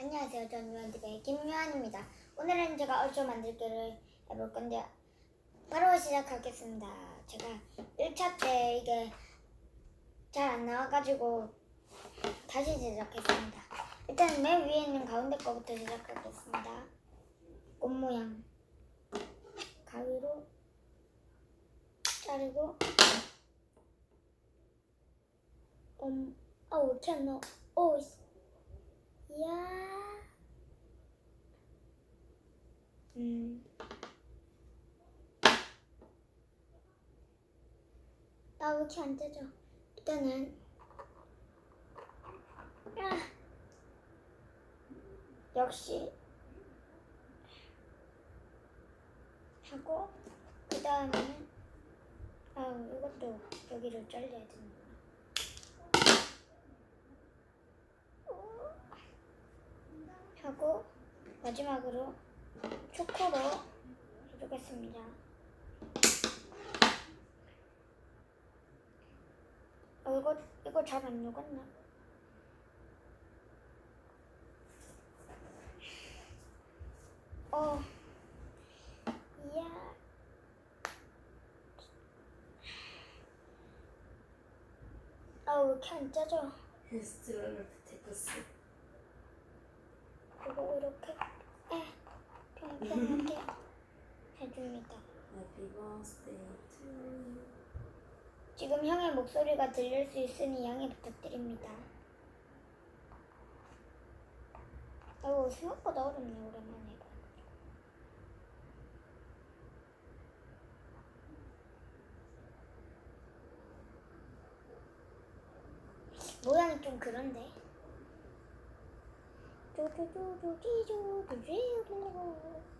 안녕하세요. 저는 유한TV의 김유한입니다. 오늘은 제가 얼추 만들기를 해볼 건데 바로 시작하겠습니다. 제가 1차 때 이게 잘 안 나와가지고 다시 제작했습니다. 일단 맨 위에 있는 가운데 거부터 시작하겠습니다. 꽃 모양 가위로 자르고 음, 어우, 나와. 오, 씨. 이야. 음. 나 왜 이렇게 안 떼져? 일단은 아. 역시 하고 그 다음에는 아 이것도 여기를 잘라야 되는구나. 하고 마지막으로 초코로 해주겠습니다. 어, 이거 이거 잘 안 녹았나? 어, 이야. 아왜 이렇게 안 짜져? 스트로를 부테크 Happy birthday to you. 지금 형의 목소리가 들릴 수 있으니 양해 부탁드립니다. 어, 생각보다 어렵네, 오랜만에 해봐. 모양이 좀 그런데. 쪼쪼쪼쪼, 띠쪼, 쪼쪼, 쪼쪼.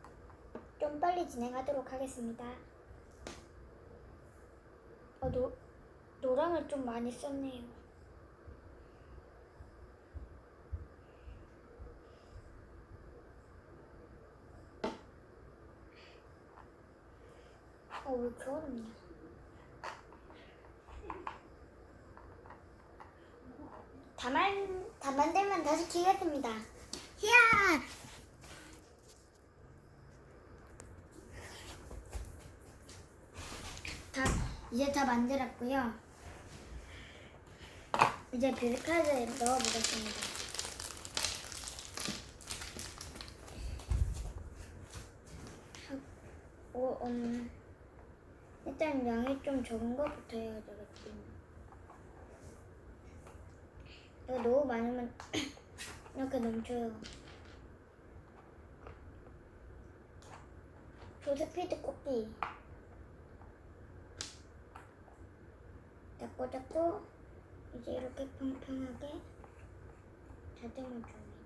좀 빨리 진행하도록 하겠습니다. 어, 노, 노랑을 좀 많이 썼네요. 어, 왜 이렇게 어렵냐. 다 만, 다 만들면 다시 키겠습니다. 히야! 다, 이제 다 만들었고요. 이제 빌카드에 넣어보겠습니다. 하고, 음, 일단 양이 좀 적은 것부터 해야 되겠지. 이거 너무 많으면 이렇게 넘쳐요. 조스피드 꽃기. 잡고 이제 이렇게 평평하게 다듬어 줍니다.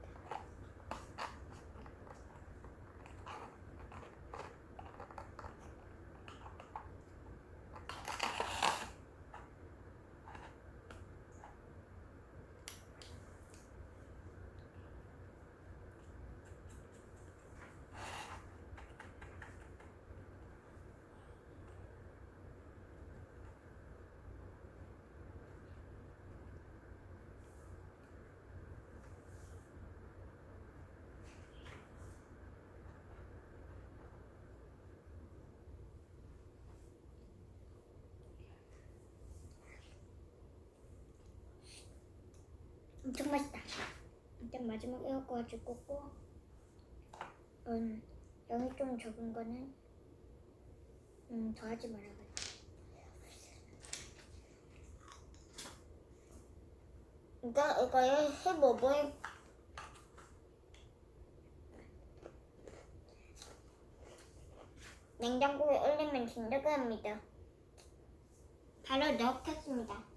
엄청 맛있다. 일단 마지막 에어까지 꽂고, 음, 양이 좀 적은 거는 음, 더하지 말아가지고. 일단 이거 해 먹어요. 냉장고에 얼리면 진드가 합니다. 바로 넣겠습니다.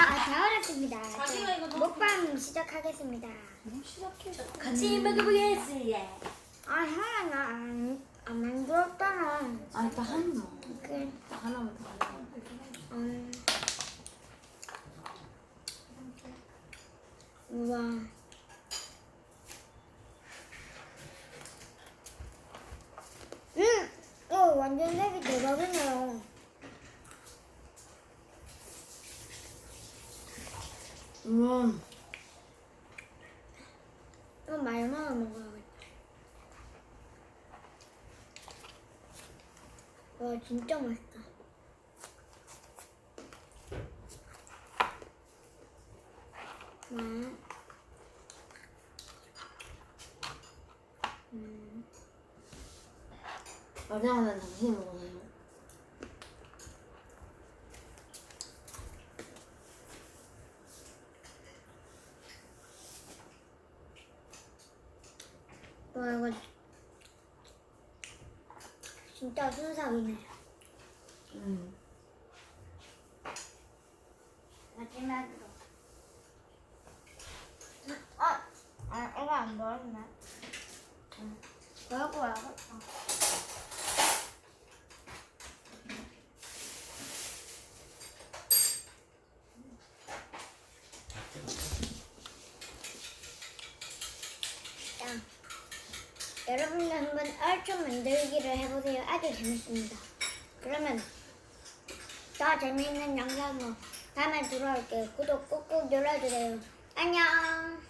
자, 다 얼었습니다. 자기가 이거 넣어. 먹방 시작하겠습니다. 시작해 같이 먹어보겠습니다 아, 형아, 나안 안 만들었잖아. 아 일단 하나 그, 하나만 더 하자 음. 우와. 음! 어, 완전 색이 대박이네요. 음. 좀 말만 먹어야겠다. 와 진짜 맛있다. 맛. 음. 마지막에 당신이 먹어요. 와 이거 진짜 순삭이네. 음. 마지막으로. 아, 아 이거 안 먹었네. 먹고 와야겠다. 자, 여러분도 한번 얼추 만들기를 해보세요. 아주 재밌습니다. 그러면 더 재미있는 영상으로 다음에 돌아올게요. 구독 꾹꾹 눌러주세요. 안녕.